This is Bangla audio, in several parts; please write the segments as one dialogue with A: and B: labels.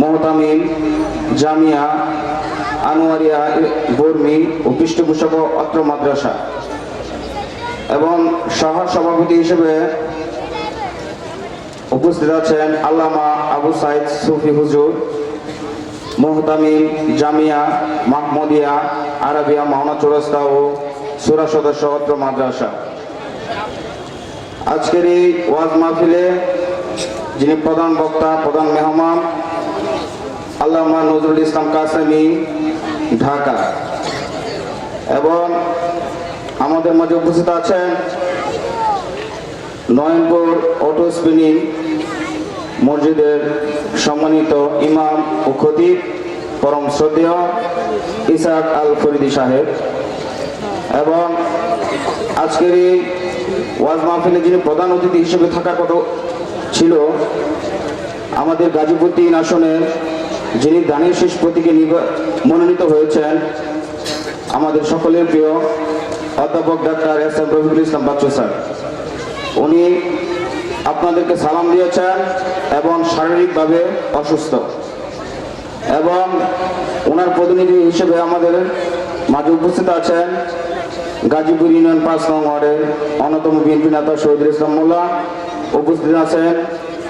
A: মোহতামিম, জামিয়া, আনোয়ারিয়া বর্মী ও পৃষ্ঠপোষক অত্র মাদ্রাসা। এবং সহ সভাপতি হিসেবে উপস্থিত আছেন আল্লামা আবু সাইদ সুফি হুজুর, মোহতামিম, জামিয়া, মাহমুদিয়া, আরবিয়া, মাওনা চৌরাস্তা ও সুরা সদস্য অত্র মাদ্রাসা। আজকের এই ওয়াজ মাহফিলে যিনি প্রধান বক্তা, প্রধান মেহমান আল্লামা নজরুল ইসলাম কাসেমি, ঢাকা। এবং আমাদের মাঝে উপস্থিত আছেন নয়নপুর অটো স্পিনিং মসজিদের সম্মানিত ইমাম ও খতিব পরম শ্রদ্ধেয় ইসাক আল ফরিদি সাহেব। এবং আজকের এই ওয়াজ মাহফিলে যিনি প্রধান অতিথি হিসেবে থাকার কথা ছিল আমাদের গাজীপুর তিন আসনের যিনি দানের শেষ প্রতীকে মনোনীত হয়েছেন, আমাদের সকলের প্রিয় অধ্যাপক doctor S M Rafiqul Islam Bachchu sir. উনি আপনাদেরকে সালাম দিয়েছেন এবং শারীরিকভাবে অসুস্থ। এবং ওনার প্রতিনিধি হিসেবে আমাদের মাঝে উপস্থিত আছেন গাজীপুর ইউনিয়ন পাঁচ নং ওয়ার্ডের অন্যতম বিএনপি নেতা শহীদুল ইসলাম মোল্লা। উপস্থিত আছেন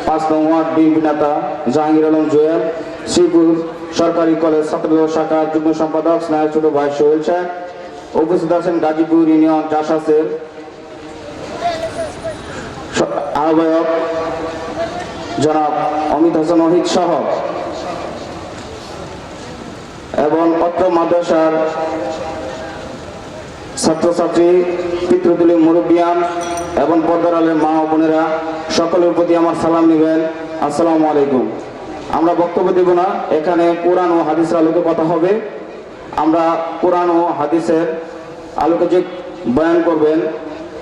A: পাঁচ নং ওয়ার্ড বিএনপি নেতা জাহাঙ্গীর আলম জুয়েল। শ্রীপুর সরকারি কলেজ ছাত্র শাখার যুগ্ম সম্পাদক স্নায়ু ছোট ভাই সোহেল শেখ উপস্থিত আছেন গাজীপুর ইউনিয়ন চাষাসের আহ্বায়ক জনাব অমিত হাসান অহিত সহ। এবং অত্র মাদ্রাসার ছাত্রছাত্রী, পিতৃতুলী মুরব্বিয়ান এবং পর্দার আলের মা বোনেরা, সকলের প্রতি আমার সালাম নেবেন। আসসালামু আলাইকুম। আমরা বক্তব্য দেব না। এখানে কোরআন ও হাদিসের আলোকে কথা হবে। আমরা কোরআন ও হাদিসের আলোকে যে বয়ান করবেন,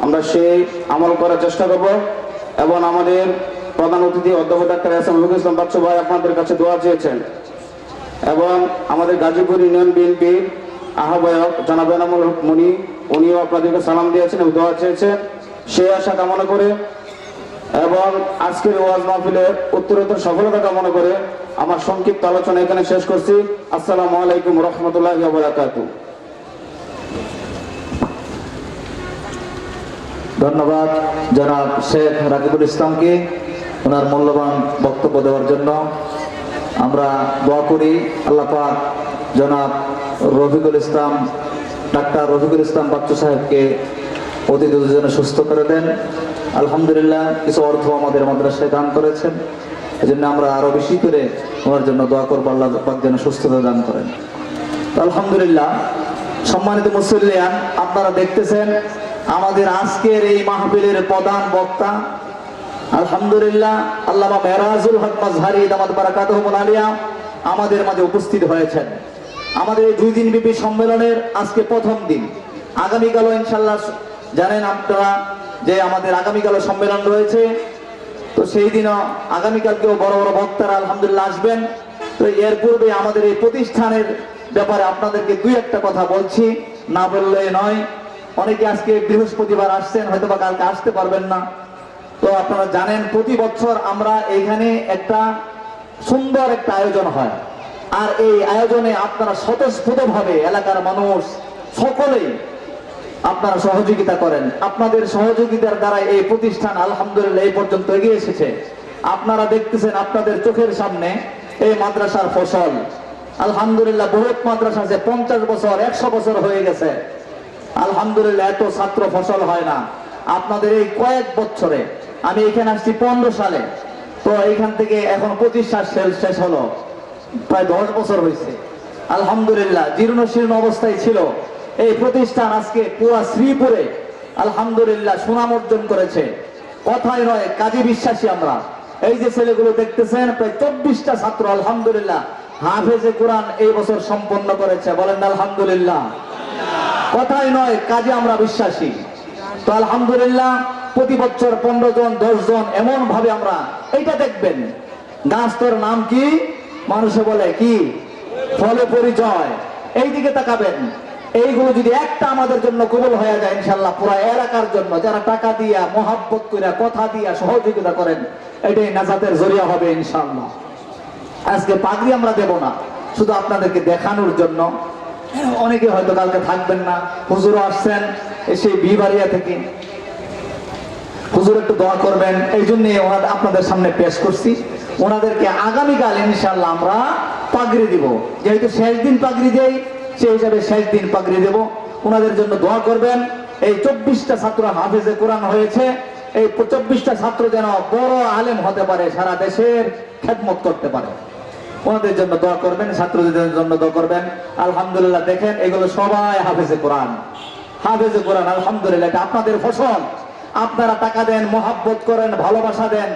A: আমরা সেই আমল করার চেষ্টা করব এবং আমাদের প্রধান অতিথি অধ্যাপক doctor S M Rafiqul Islam Bachchu ভাই আপনাদের কাছে দোয়া চেয়েছেন এবং আমাদের গাজীপুর ইউনিয়ন বিএনপি আহ্বায়ক জনাব এনামুল মনি, উনিও আপনাদেরকে সালাম দিয়েছেন এবং দোয়া চেয়েছেন। সেই আশা কামনা করে এবং আজকের ওয়াজ মাহফিলের উত্তরোত্তর সফলতা কামনা করে আমার সংক্ষিপ্ত আলোচনা এখানে শেষ করছি। আসসালামু আলাইকুম রহমতুল্লাহ
B: ধন্যবাদ জনাব শেখ রাকিবুল ইসলামকে ওনার মূল্যবান বক্তব্য দেওয়ার জন্য। আমরা দোয়া করি আল্লাহ পাক জনাব রফিকুল ইসলাম, ডাক্তার রফিকুল ইসলাম বাচ্চু সাহেবকে অতি দ্রুত যেন সুস্থ করে দেন। আলহামদুলিল্লাহ, কিছু অর্থ আমাদের মাদ্রাসায় দান করেছেন। এই জন্য আমরা আরও বেশি করে ওনার জন্য দোয়া করব, আল্লাহ পাক যেন সুস্থতা দান করেন। আলহামদুলিল্লাহ, সম্মানিত মুসল্লিয়ান, আপনারা দেখতেছেন, আমাদের আজকের এই মাহফিলের প্রধান বক্তা আলহামদুলিল্লাহ, আল্লামা মেরাজুল হক মাজহারি দামাত বারাকাতুহুল আলিয়া আমাদের মাঝে উপস্থিত হয়েছেন। আমাদের এই দুই দিন ব্যাপী সম্মেলনের আজকে প্রথম দিন। আগামীকালও ইনশাল্লাহ জানেন আপনারা যে আমাদের আগামীকালও সম্মেলন রয়েছে। তো সেই দিনও আগামীকালকেও বড় বড় বক্তারা আলহামদুলিল্লাহ আসবেন। তো এর পূর্বে আমাদের এই প্রতিষ্ঠানের ব্যাপারে আপনাদেরকে দুই একটা কথা বলছি। না বললে নয়, অনেকে আজকে বৃহস্পতিবার আসছেন হয়তো বা কালকে আসতে পারবেন না। তো আপনারা জানেন, প্রতি বছর আমরা এইখানে একটা সুন্দর একটা আয়োজন হয়। আর এই আয়োজনে আপনারা স্বতঃস্ফূর্ত ভাবে এলাকার মানুষ সকলেই আপনারা সহযোগিতা করেন। আপনাদের সহযোগিতার দ্বারা এই প্রতিষ্ঠান আলহামদুলিল্লাহ এই পর্যন্ত এগিয়ে এসেছে। আপনারা দেখতেছেন আপনাদের চোখের সামনে এই মাদ্রাসার ফসল। আলহামদুলিল্লাহ বহুত মাদ্রাসা আছে, পঞ্চাশ বছর, একশো বছর হয়ে গেছে। আলহামদুলিল্লাহ এত ছাত্র ফসল হয় না। আপনাদের এই কয়েক বছরে, আমি এখানে আসছি পনেরো সালে, তো এইখান থেকে এখন শেষ- শেষ হলো। প্রায় দশ বছর হয়েছে। আলহামদুলিল্লাহ জীর্ণ শীর্ণ অবস্থায় ছিল। এই প্রতিষ্ঠান আজকে পুরা শ্রীপুরে, আলহামদুলিল্লাহ, সুনাম অর্জন করেছে। কথাই নয় কাজী বিশ্বাসী আমরা। এই যে ছেলেগুলো দেখতেছেন, প্রায় চব্বিশটা ছাত্র, আলহামদুলিল্লাহ, হাফেজে কোরআন এই বছর সম্পন্ন করেছে। বলেন আলহামদুলিল্লাহ। কথাই নয়, কাজে আমরা বিশ্বাসী। তো আলহামদুলিল্লাহ, প্রতি বছর পনেরো জন, দশ জন এমন ভাবে আমরা এটা দেখবেন। গাছ তোর নাম কি? মানুষে বলে, কি? ফলে পরিচয়। এই দিকে তাকাবেন। এইগুলো যদি একটা আমাদের জন্য কবল হয়ে যায় ইনশাল্লাহ পুরো এলাকার জন্য যারা টাকা দিয়া, মহাব্বত করে কথা দিয়া সহযোগিতা করেন, এটাই নাজাতের জরিয়া হবে ইনশাল্লাহ আজকে পাগড়ি আমরা দেব না, শুধু আপনাদেরকে দেখানোর জন্য। অনেকে হয়তো কালকে থাকবেন না, হুজুরও আসছেন সেই বিবাড়িয়া থেকে। হুজুর একটু দোয়া করবেন, এই জন্য আপনাদের সামনে পেশ করছি। ওনাদেরকে আগামীকাল ইনশাল্লাহ আমরা পাগড়ি দিব। যেহেতু শেষ দিন পাগড়ি দেই সেই হিসাবে শেষ দিন পাগড়ি দেব। ওনাদের জন্য দোয়া করবেন। এই চব্বিশটা ছাত্র হাফেজে কোরআন হয়েছে। এই চব্বিশটা ছাত্র যেন বড় আলেম হতে পারে, সারা দেশের খেদমত করতে পারে। ওনাদের জন্য দোয়া করবেন, ছাত্রদের জন্য দোয়া করবেন। আলহামদুলিল্লাহ, দেখেন এগুলো সবাই হাফেজে কোরআন। হাফেজে কোরআন, আলহামদুলিল্লাহ, এটা আপনাদের ফসল। আপনারা টাকা দেন, মহাব্বত করেন, ভালোবাসা দেন,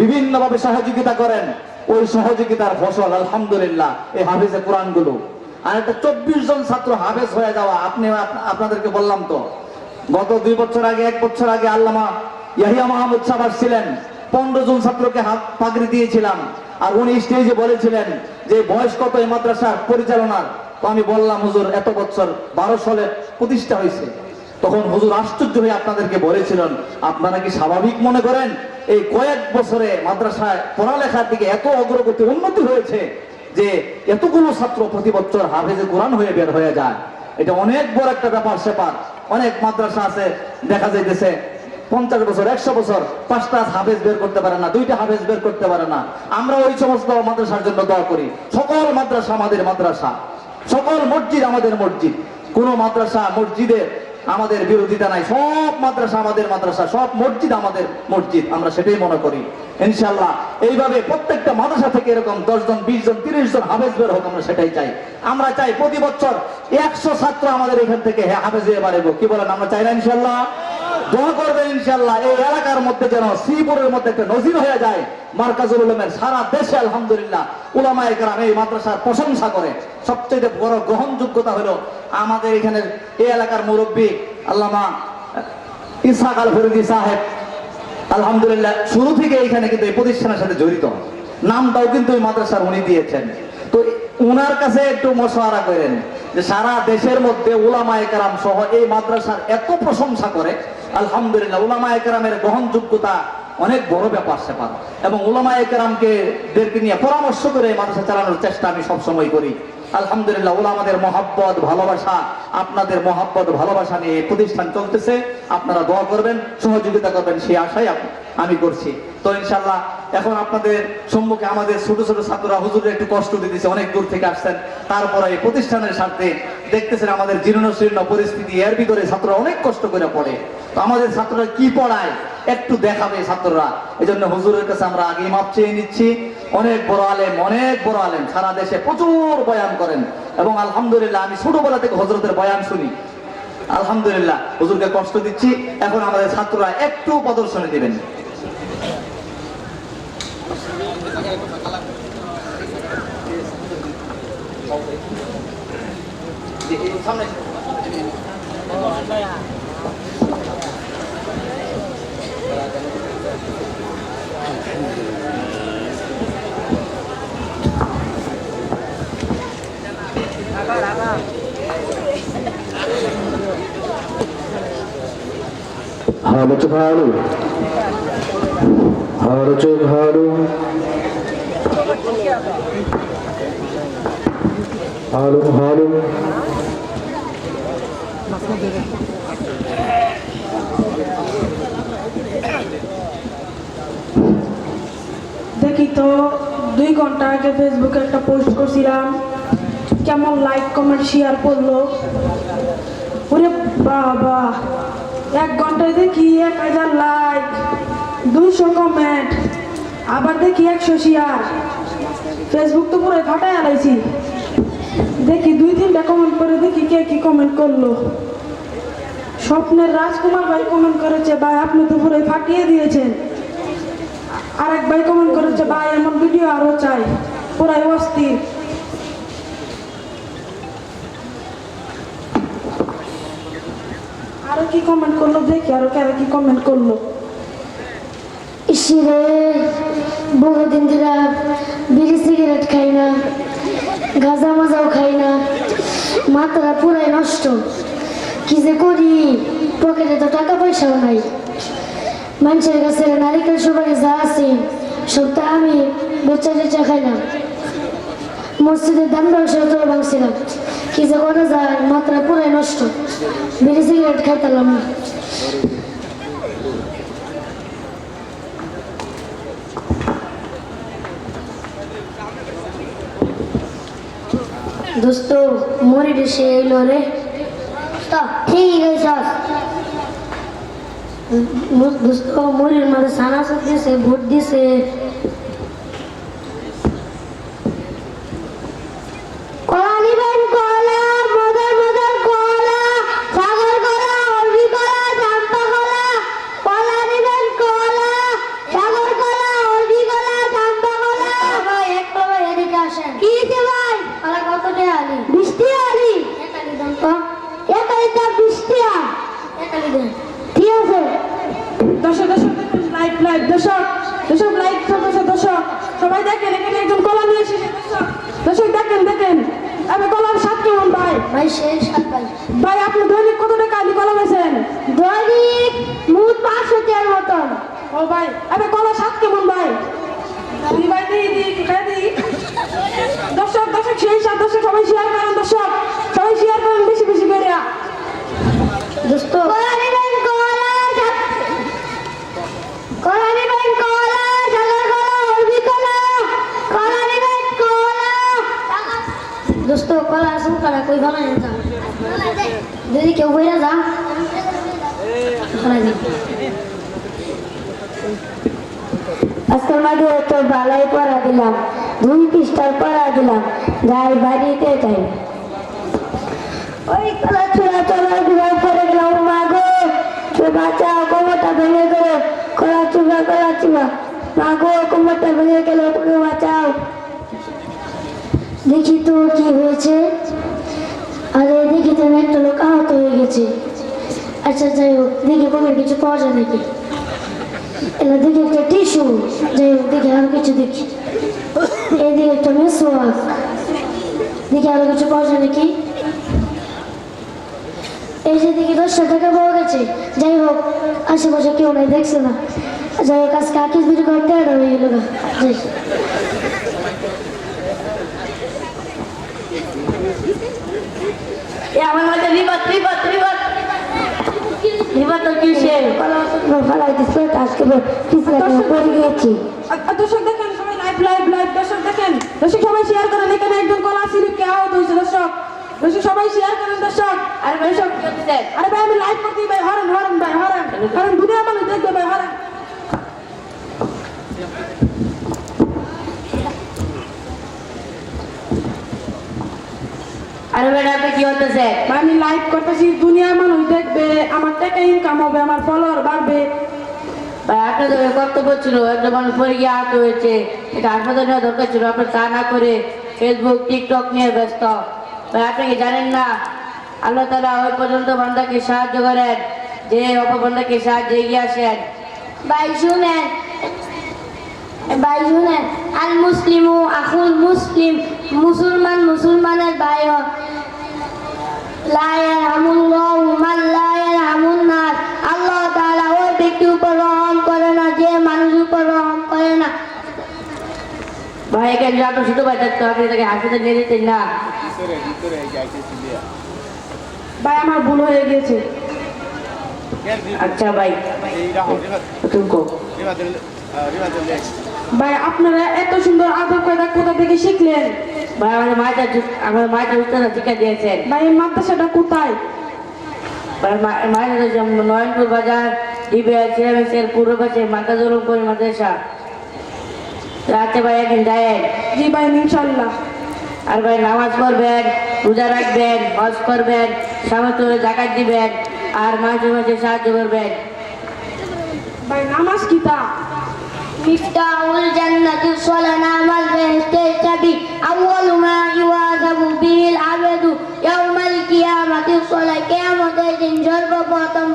B: বিভিন্নভাবে সহযোগিতা করেন। ওই সহযোগিতার ফসল, আলহামদুলিল্লাহ, এই হাফেজে কোরআনগুলো আর একটা চব্বিশ জন ছাত্র হাফেজ হয়ে যাওয়া, আপনি আপনাদেরকে বললাম তো। গত দুই বছর আগে, এক বছর আগে আল্লামা ইয়াহিয়া মাহমুদ সাহেব আসছিলেন। পনেরো জন ছাত্রকে হাত পাগড়ি দিয়েছিলাম। আর উনি স্টেজে বলেছিলেন যে, বয়স কত এই মাদ্রাসার পরিচালনার? তো আমি বললাম, হুজুর, এত বছর বারো সালে প্রতিষ্ঠা হয়েছে। তখন হুজুর আশ্চর্য হয়ে আপনাদেরকে বলেছিলেন, আপনারা কি স্বাভাবিক মনে করেন? এই কয়েক বছরে মাদ্রাসায় পড়ালেখার দিকে এত অগ্রগতি উন্নতি হয়েছে? যে এতগুলো ছাত্র প্রতি বছর হাফেজে কোরআন হয়ে বের হয়ে যায়। এটা অনেক বড় একটা ব্যাপার, সেপার। অনেক মাদ্রাসা আছে, দেখা যাইতেছে, পঞ্চাশ বছর, একশো বছর, পাঁচটা হাফেজ বের করতে পারে না, দুইটা হাফেজ বের করতে পারে না। আমরা ওই সমস্ত মাদ্রাসার জন্য দোয়া করি। সকল মাদ্রাসা আমাদের মাদ্রাসা। সকল মসজিদ আমাদের মসজিদ। কোন মাদ্রাসা মসজিদের আমাদের বিরোধিতা নাই, সব মাদ্রাসা আমাদের মাদ্রাসা, সব মসজিদ আমাদের মসজিদ, আমরা সেটাই মনে করি। ইনশাল্লাহ এইভাবে প্রত্যেকটা মাদ্রাসা থেকে এরকম দশ জন বিশ জন তিরিশ জন হাফেজ বের হোক, আমরা সেটাই চাই। আমরা চাই প্রতি বছর একশো ছাত্র আমাদের এখান থেকে হাফেজ হয়ে এবারে কি বলেন, আমরা চাই না ইনশাল্লাহ দোয়া করবেন ইনশাল্লাহ এই এলাকার মধ্যে যেন শ্রীপুরের মধ্যে একটা নজির হয়ে যায়। মার্কাজুল উলুমের সারা দেশে আলহামদুলিল্লাহ উলামা একরাম এই মাদ্রাসার প্রশংসা করে। সবচেয়ে বড় গ্রহণযোগ্যতা হলো আমাদের এখানে এই এলাকার মুরব্বী আল্লামা ইসহাক আল ফরিদি সাহেব। আলহামদুলিল্লাহ, শুরু থেকে এখানে কিন্তু এই প্রতিষ্ঠানের সাথে জড়িত। নামটাও কিন্তু ওই মাদ্রাসার উনি দিয়েছেন। তো ওনার কাছে একটু মশওয়ারা করেন যে সারা দেশের মধ্যে উলামা একরাম সহ এই মাদ্রাসার এত প্রশংসা করে, আলহামদুলিল্লাহ উলামা একরামের গ্রহণযোগ্যতা অনেক বড় ব্যাপার সেপার এবং উলামা একরামকে দেরকে নিয়ে পরামর্শ করে এই মাদ্রাসা চালানোর চেষ্টা আমি সবসময় করি। আলহামদুলিল্লাহ, ওলামাদের মহাব্বত, ভালোবাসা, আপনাদের মহাব্বত, ভালোবাসা নিয়ে প্রতিষ্ঠান চলতেছে। আপনারা দোয়া করবেন, সহযোগিতা করবেন, সেই আশাই আমি করছি। তো ইনশাল্লাহ এখন আপনাদের সম্মুখে আমাদের ছোট ছোট ছাত্ররা হুজুরের একটু কষ্ট দিতেছে, অনেক দূর থেকে আসছেন। তারপরে এই প্রতিষ্ঠানের স্বার্থে দেখতেছেন আমাদের জীর্ণ শীর্ণ পরিস্থিতি। এর ভিতরে ছাত্ররা অনেক কষ্ট করে পড়ে। তো আমাদের ছাত্ররা কি পড়ায়, একটু দেখাবে ছাত্ররা। এই জন্য হুজুরের কাছে আমরা আগে মাপ চেয়ে নিচ্ছি। অনেক বড় আলেম, অনেক বড় আলেম। সারা দেশে প্রচুর বয়ান করেন। এবং আলহামদুলিল্লাহ, আমি ছোটবেলা থেকে হজরতের বয়ান শুনি। আলহামদুলিল্লাহ, হুজুরকে কষ্ট দিচ্ছি। এখন আমাদের ছাত্ররা একটু প্রদর্শনী দিবেন। সামনে।
A: হালু ভালু হালু চোখ হালু হালু হালু
C: দেখি তো দুই ঘণ্টা আগে ফেসবুকে একটা পোস্ট করছিলাম কেমন লাইক কমেন্ট শেয়ার করল। ওরে বাবা, এক ঘন্টায় দেখি এক হাজার লাইক দুশো কমেন্ট আবার দেখি একশো শেয়ার ফেসবুক তো পুরো ফাটাই আলাইছি। দেখি দুই তিনটা কমেন্ট করে দেখি কে কি কমেন্ট করল। স্বপ্নের রাজকুমার ভাই কমেন্ট করেছে, ভাই, আপনি তো পুরো ফাটিয়ে দিয়েছেন। আরেক ভাই কমেন্ট করেছে, ভাই, এমন ভিডিও আরও চাই। পুরাই অস্থির। আরও কি কমেন্ট করল? দেখি আরও কারা কি কমেন্ট করল।
D: ইসিরে, বহুদিন ধরে বিড়ি সিগারেট খাই না, গাঁজা মাজাও খাই না, মাথাটা পুরাই নষ্ট। কি যে করি? পকেটে তো টাকা পয়সাও নাই। মানুষের কাছে নারিকেল সুপারি যা আছে সবটা আমি বেচা খাই না। মসজিদের দাম ব্যবসা তো ভাঙছিলাম কি যে করা যায়, মাত্রা পুরাই নষ্ট। বিড়ি সিগারেট খাইতাম না। দোস্ত মরি দেশে এলো রে। ঠিক গেছস দোস্ত মরির মাঝে সানা সাথ ভোট দিছে কলা নিবেন কলা মদর মদর কলা সাগর কলা অরবি কলা চাম্পা কলা কলা নিবেন কলা সাগর কলা অরবি কলা চাম্পা কলা ভাই এক কলা এদিকে আসেন কি দিতে ভাই কলা কত টাকা আলি বৃষ্টি আলি একালি দাম তো একালি দাম বৃষ্টি আ একালি দেন ঠিক আছে
C: দর্শক দর্শক লাইভ লাইভ দর্শক দর্শক লাইভ দর্শক দর্শক। সবাই দেখেন এখানে একজন কলা নিয়ে এসেছে দর্শক। দেখেন দেখেন। আমি কলার স্বাদ কেমন ভাই?
D: ভাই শেষ সাত ভাই।
C: ভাই আপনি দৈনিক কত টাকা আলু কলা বেছেন
D: দৈনিক মুঠ পাঁচশো টাকার মতন।
C: ও ভাই আমি কলার স্বাদ কেমন ভাই? ভাই। দিই দিই দর্শক দর্শক সেই স্বাদ দর্শক সবাই শেয়ার করেন দর্শক সবাই শেয়ার করেন বেশি বেশি করে
D: দোস্ত কলা নিবেন কলা কলা নিবেন কলা সাগর কলা হলদি কলা কলা নিবেন কলা দোস্ত কলা আসুন কলা কই ভালো না যা যদি কেউ বইরা যা আজকের মাঝে তো ভালোই পড়া দিলাম দুই পৃষ্ঠার পড়া দিলাম গায়ে বাড়িতে যাই ওই কলা চূড়া চলা ঘুরা পরে গেলাম মাগো বাঁচাও কোমরটা ভেঙে গেল কলা চুবা কলা চুবা মাগো কোমরটা ভেঙে গেল তুমি বাঁচাও দেখি তো কি হয়েছে। আরে দেখি তো একটা লোক আহত হয়ে গেছে। আচ্ছা যাই হোক, দেখি কোনো কিছু পাওয়া যায় নাকি? এলা, দেখি একটা টিস্যু। যাই হোক, দেখি আরও কিছু দেখি। এইদিকে একটা মেসোয়াক দেখি আরও কিছু পাওয়া যায় নাকি? এই যে দিকে দশশো টাকা পাওয়া গেছে। যাই হোক, আশেপাশে কেউ নাই, দেখছে না। যাই হোক, আজকে আকিস বিক্রি করতে আর হয়ে গেল। যাই।
E: রিবাত তো কিসে
D: কলা শুকনো ফেলাই দিচ্ছে আজকে পিছলে পড়ে গিয়েছি
C: দর্শক দেখেন সবাই লাইভ লাইভ লাইভ দর্শক দেখেন দর্শক সবাই শেয়ার করেন এখানে একজন কলা সিরিপকে আহত হয়েছে দর্শক? দর্শক সবাই শেয়ার করেন দর্শক।
E: আর ভাই সব
C: আরে ভাই আমি লাইভ করতেই ভাই হরেন হরেন ভাই হরেন। হরেন দুনিয়া মানুষ দেখবে ভাই হরেন।
E: আর বেড়াতে কি হতেছে
C: আমি লাইভ করতেছি দুনিয়ার মানুষ দেখবে আমার টাকা ইনকাম হবে আমার ফলোয়ার বাড়বে।
E: ভাই আপনাদের কর্তব্য ছিল একটা মানুষ পরে গিয়ে আহত হয়েছে। এটা হাসপাতাল নেওয়া দরকার ছিল আপনার তা না করে ফেসবুক টিকটক নিয়ে ব্যস্ত। ভাই আপনি কি জানেন না আল্লাহ তালা ওই পর্যন্ত বান্দাকে সাহায্য করেন যে অপবন্ধাকে সাহায্য এগিয়ে আসেন।
D: ভাই শুনেন। ভাই শুনেন। আল মুসলিমু আখুল মুসলিম মুসলমান মুসলমানের ভাই হয়। আল্লাহ তাআলা ওই ব্যক্তির উপর রহম করে না যে মানুষের উপর রহম করে না।
E: ভাই ছোট ভাই থাকতো আপনি তাকে হাসপাতাল নিয়ে যেতেন না।
C: ভাই আমার ভুল হয়ে গেছে
E: আচ্ছা ভাই।
C: ভাই আপনারা এত সুন্দর আদব কায়দা কোথা থেকে শিখলেন?
E: ভাই আমাদের মায়ের আমার মায়ের উত্তর শিক্ষা দিয়েছেন।
C: ভাই এই মাদ্রাসাটা কোথায়?
E: মায়ের নয়নপুর বাজার ডিবিআর সিরামিক্সের পূর্ব পাশে মাকাজুল করি মাদ্রাসা। রাতে ভাই একদিন যায়েন।
C: জি ভাই ইনশাল্লাহ
E: আর ভাই নামাজ পড়বেন রোজা রাখবেন হজ করবেন সামর্থ্য জাকাত দিবেন আর মাঝে মাঝে সাহায্য করবেন।
C: ভাই নামাজ কি তা?
D: মিফতাহুল জান্নাতি সালানা আমাল বেহেশতের চাবি। আউয়ালু মা ইউয়াযাবু বিহিল আবদু ইয়াউমাল কিয়ামাতি সালাহ কিয়ামতের দিন সর্বপ্রথম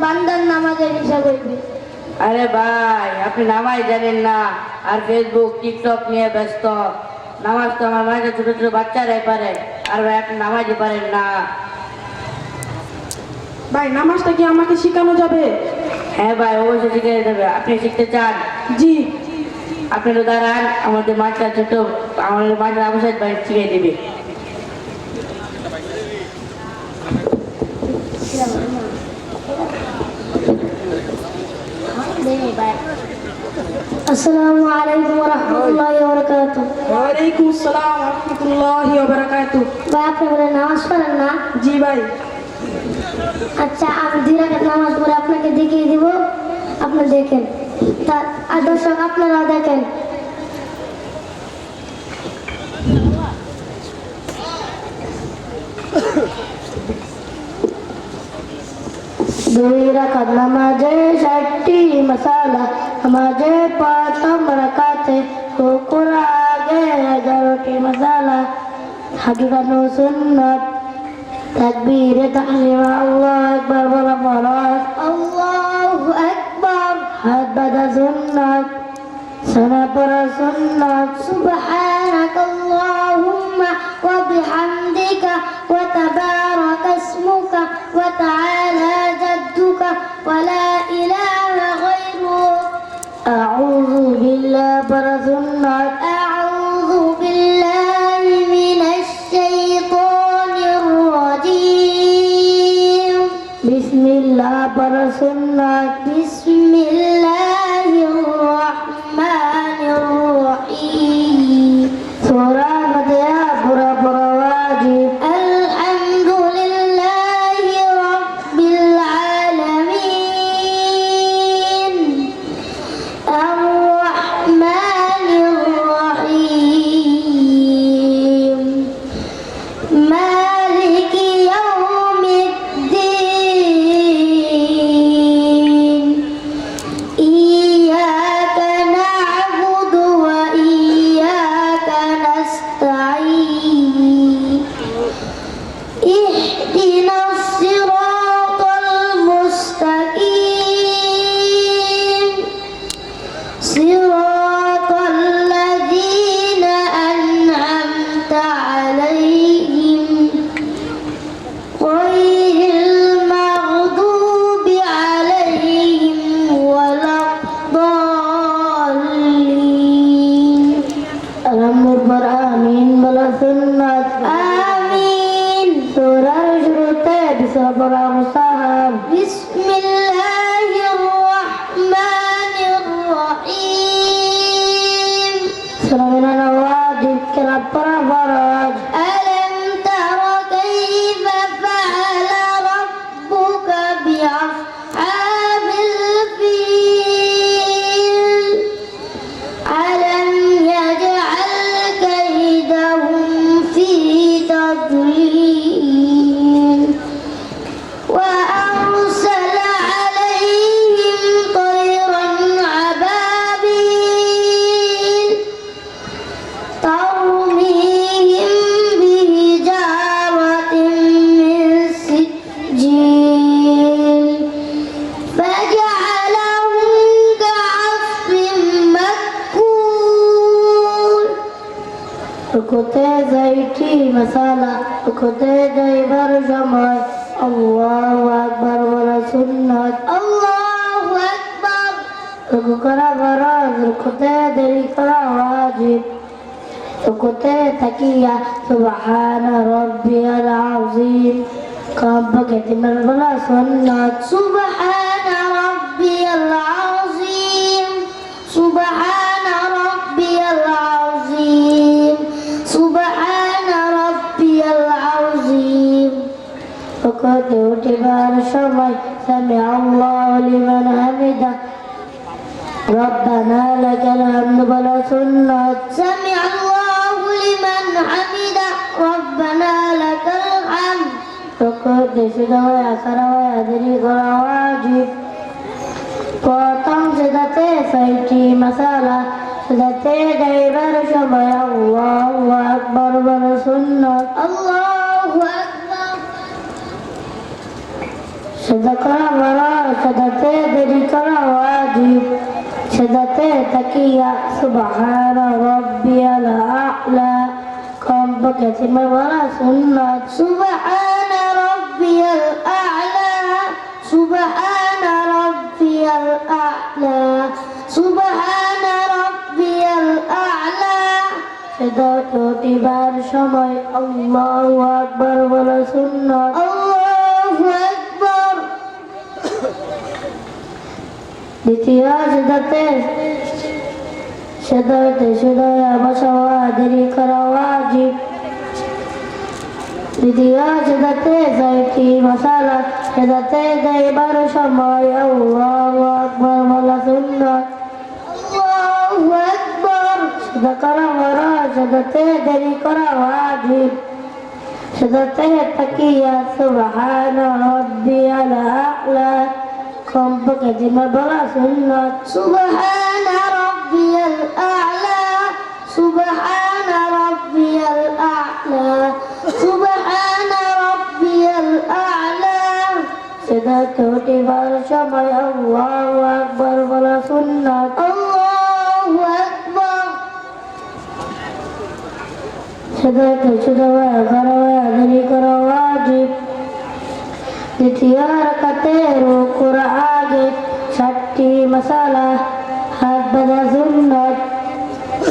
E: আরে ভাই আপনি নামাজ জানেন না। আর ফেসবুক টিকটক নিয়ে ব্যস্ত। নামাজ তো আমার মাঝে ছোট ছোট বাচ্চারাই পারে। আর ভাই আপনি নামাজই পারেন না।
C: ভাই নামাজটা কি আমাকে শেখানো যাবে?
E: হ্যাঁ ভাই অবশ্যই শিখে দেবে। আপনি শিখতে চান?
C: জি।
E: আপনি তো দাঁড়ান আমাদের বাচ্চা ছোট আমাদের বাচ্চা অবশ্যই ভাই শিখিয়ে দিবে।
D: আসসালামু আলাইকুম রহমতুল্লাহ বরকাত।
C: ওয়ালাইকুম আসসালাম রহমতুল্লাহি ওয়া বারাকাতুহু
D: ভাই আপনি বলে নামাজ পড়েন না?
C: জি ভাই।
D: আচ্ছা আমি দুই রাকাত নামাজ পড়ে আপনাকে দেখিয়ে দিব। আপনি দেখেন। তা আর দর্শক আপনারা দেখেন। দুই রাখাত নামাজে ষাটটি মশালা নামাজে প্রথম রাখাতে কুকুর, আগে এগারোটি মশালা। হাজুরানো সুন্নত, তাকবীরে তাহলিমা, আল্লাহ الله أكبر ولا فرات الله أكبر حبد سنة سنبر سنة سبحانك اللهم وبحمدك وتبارك اسمك وتعالى جدك ولا إله غيرك أعوذ بالله برسنة أعوذ রুকুতে উঠিবার সময় সামি আল্লাহু লিমান হামিদা ربنا لك الحمد بلا سنة سمع الله لمن حمده ربنا لك الحمد ركوع দেশে হয়ে আসারা হয়ে আদেরি করা ওয়াজিব প্রথম সেদাতে ছয়টি মশালা সেদাতে যাইবার সময় আল্লাহু আকবার বলা সুন্নত আল্লাহু আকবার সেদা করা বড় সেদাতে দেরি করা ওয়াজিব সেটাতে তাকিয়া সুবহান রব্বিয়াল আ'লা কমপক্ষে তোমার বলা সুন্নাত সুবহান রব্বিয়াল আ'লা সুবহান রব্বিয়াল আ'লা সুবহান রব্বিয়াল আ'লা সেটা প্রতিবার সময় আল্লাহু আকবার বলা সুন্নাত আল্লাহু আকবার দ্বিতীয় সেটাতে সেটাতে সেটায় বসাওয়া দেরি করা ওয়াজিব দ্বিতীয় সেটাতে ছয়টি মশালা সেটাতে দেবার সময় আল্লাহু আকবার বলা সুন্নাত আল্লাহু আকবার সেটা করা বড় সেটাতে দেরি করা ওয়াজিব সেটাতে তাকিয়া কমপক্ষে তোমার বলা সুন্নাত। সুবহান রাব্বিয়াল আ'লা সুবহান রাব্বিয়াল আ'লা সুবহান রাব্বিয়াল আ'লা। সেটা উঠিবার সময় আল্লাহু আকবার বলা সুন্নাত। আল্লাহু আকবার। সেটা সেটা করা দেরি করা ওয়াজিব দ্বিতীয় রাকাতে রুকুর আগে ষাটটি মশালা হাত বাঁধা সুন্নত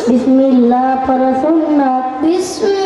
D: বিসমিল্লাহ পড়া সুন্নত বিসমিল্লাহির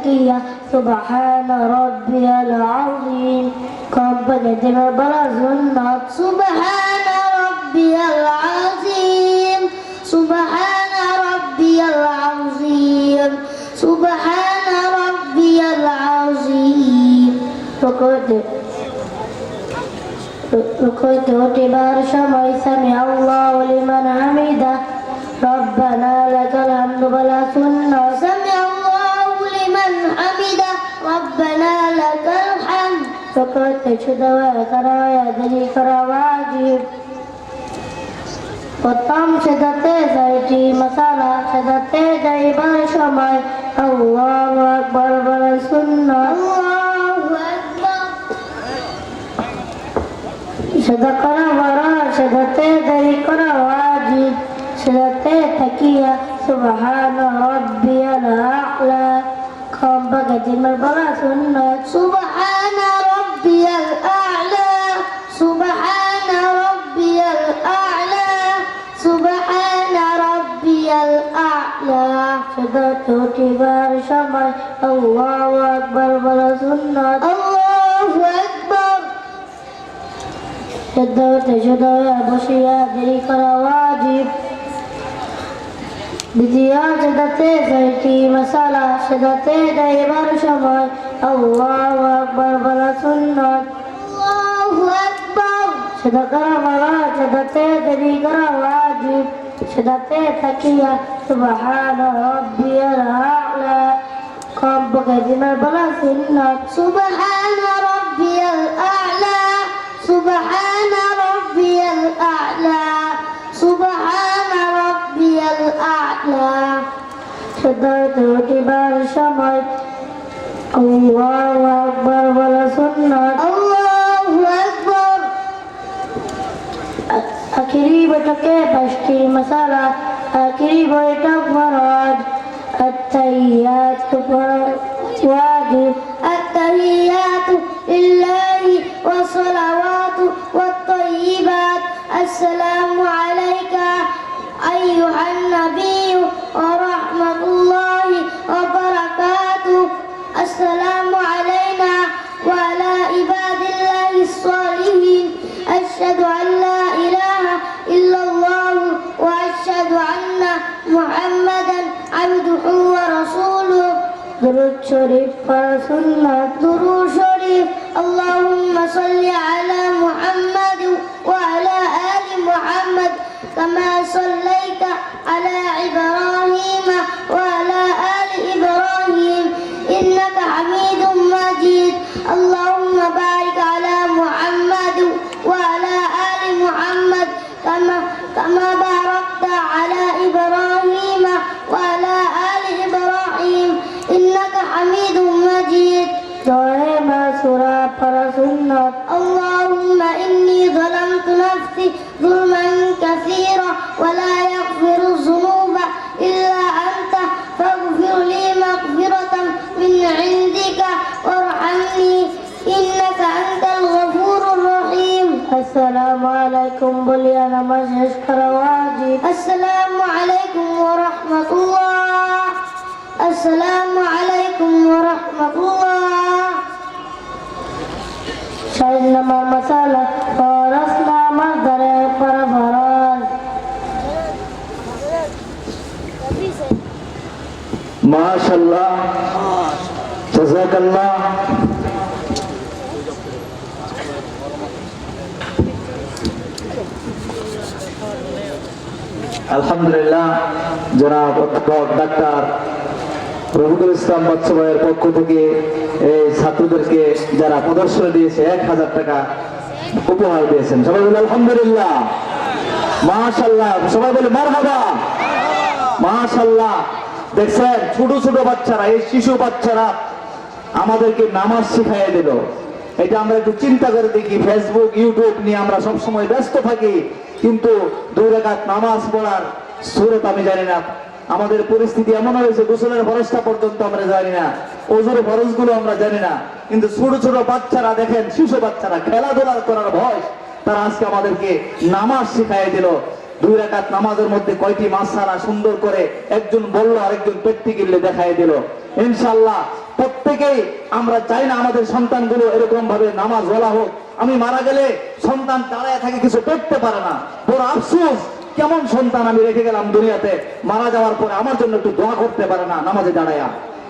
D: تقية سبحان ربي العظيم. قبل dinner brothers سبحان ربي العظيم. سبحان ربي العظيم. سبحان ربي العظيم. وقد وقد اعتبار شمعي سمع الله لمن حمده. ربنا لك الحمد. بلا سنة سمع ربنا لك الحمد ركوت شدوا كرايا دلي كرا واجب প্রথম সেদাতে যাইটি মশালা সেদাতে যাইবার সময় আল্লাহু আকবার বলা সুন্নাত আল্লাহু আকবার সেদা করা বড় সেদাতে দেরি করা ওয়াজিব সেদাতে থাকিয়া সুবহান রাব্বিয়াল আ'লা কম বাগে জিমার বলা সুন্নাত সুবহান রাব্বিয়াল আ'লা সুবহান রাব্বিয়াল আ'লা সুবহান রাব্বিয়াল আ'লা সেদা উঠিবার সময় আল্লাহু আকবার বলা সুন্নাত আল্লাহু আকবার সেদ্ধ হতে সেদ্ধ হয়ে বসিয়া দেরি করা ওয়াজিব দ্বিতীয় সেদাতে ছয়টি মশালা সেদাতে দেবার সময় আল্লাহ আকবর বলা সুন্নত আল্লাহু আকবর সেদা করা বলা সেদাতে দেরি করা ওয়াজিব সেদাতে থাকিয়া সুবহান রাব্বিয়াল আ'লা কম পকে সেদাতে উঠিবার সময় আল্লাহু আকবার বলা সুন্নাত আল্লাহু আকবার আখিরি বৈঠকে পাঁচটি মশালা আখিরি বৈঠক মহারাজ التحيات واجب التحيات لله والصلوات والطيبات السلام شريف فرسولنا درود شريف. اللهم صل على محمد وعلى آل محمد كما
B: মাশাল্লাহ জাযাকাল্লাহ আলহামদুলিল্লাহ, জনাব অধ্যাপক ডাক্তার রফিকুল ইসলাম বাচ্চ ভাইয়ের পক্ষ থেকে এই ছাত্রদেরকে যারা প্রদর্শনী দিয়েছে, এক হাজার টাকা উপহার দিয়েছেন। সবাই বলে আলহামদুলিল্লাহ। মাশাল্লাহ সবাই বলে মারহাবা। মাশাল্লাহ দেখছেন? ছোট ছোট বাচ্চারা, এই শিশু বাচ্চারা আমাদেরকে নামাজ শিখাইয়ে দিল। এটা আমরা একটু চিন্তা করে দেখি ফেসবুক ইউটিউব নিয়ে আমরা সব সময় ব্যস্ত থাকি, কিন্তু দুই রেখাত নামাজ পড়ার সুরত আমি জানি না। আমাদের পরিস্থিতি এমন হয়েছে, গোসলের ফরজটা পর্যন্ত আমরা জানি না, ওজুর ফরজগুলো আমরা জানি না, কিন্তু ছোট ছোট বাচ্চারা দেখেন, শিশু বাচ্চারা খেলাধুলা করার ভয় তারা আজকে আমাদেরকে নামাজ শিখাই দিল। দুই রাকাত নামাজের মধ্যে কয়টি মাসালা সুন্দর করে একজন বলল, আরেকজন প্র্যাকটিক্যালি দেখাই দিল। ইনশাল্লাহ প্রত্যেকেই আমরা চাই না আমাদের সন্তানগুলো এরকম ভাবে নামাজ বলা হোক। আমি মারা গেলে সন্তান দাঁড়ায় থাকে, কিছু করতে পারে না। বড় আফসোস, কেমন সন্তান আমি রেখে গেলাম দুনিয়াতে। মারা যাওয়ার পরে আমার জন্য একটু দোয়া করতে পারে না নামাজে দাঁড়ায়া।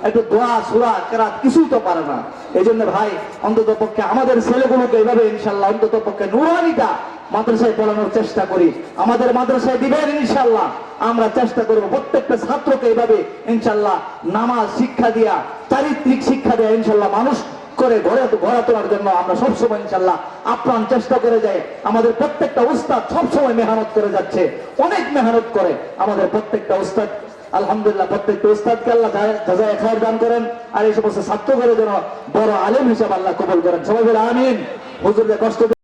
B: একটু দোয়া, সুরা, কেরাত কিছুই তো পারে না। এই জন্য ভাই অন্তত পক্ষে আমাদের ছেলেগুলোকে এইভাবে ইনশাল্লাহ অন্তত পক্ষে নুরানিটা মাদ্রাসায় পড়ানোর চেষ্টা করি। আমাদের মাদ্রাসায় দিবেন ইনশাল্লাহ আমরা চেষ্টা করব প্রত্যেকটা ছাত্রকে এইভাবে ইনশাল্লাহ নামাজ শিক্ষা দিয়া, চারিত্রিক শিক্ষা দেয়া ইনশাল্লাহ মানুষ করে তোলার জন্য আমরা সবসময় ইনশাল্লাহ আপ্রাণ চেষ্টা করে আমাদের প্রত্যেকটা উস্তাদ সবসময় মেহনত করে যাচ্ছে। অনেক মেহনত করে আমাদের প্রত্যেকটা উস্তাদ। আলহামদুলিল্লাহ, প্রত্যেকটা উস্তাদকে আল্লাহ দান করেন। আর এই সমস্ত যেন বড় আলেম হিসাবে আল্লাহ কবল করেন। সবাই বলে আমিন। হুজুরদের কষ্ট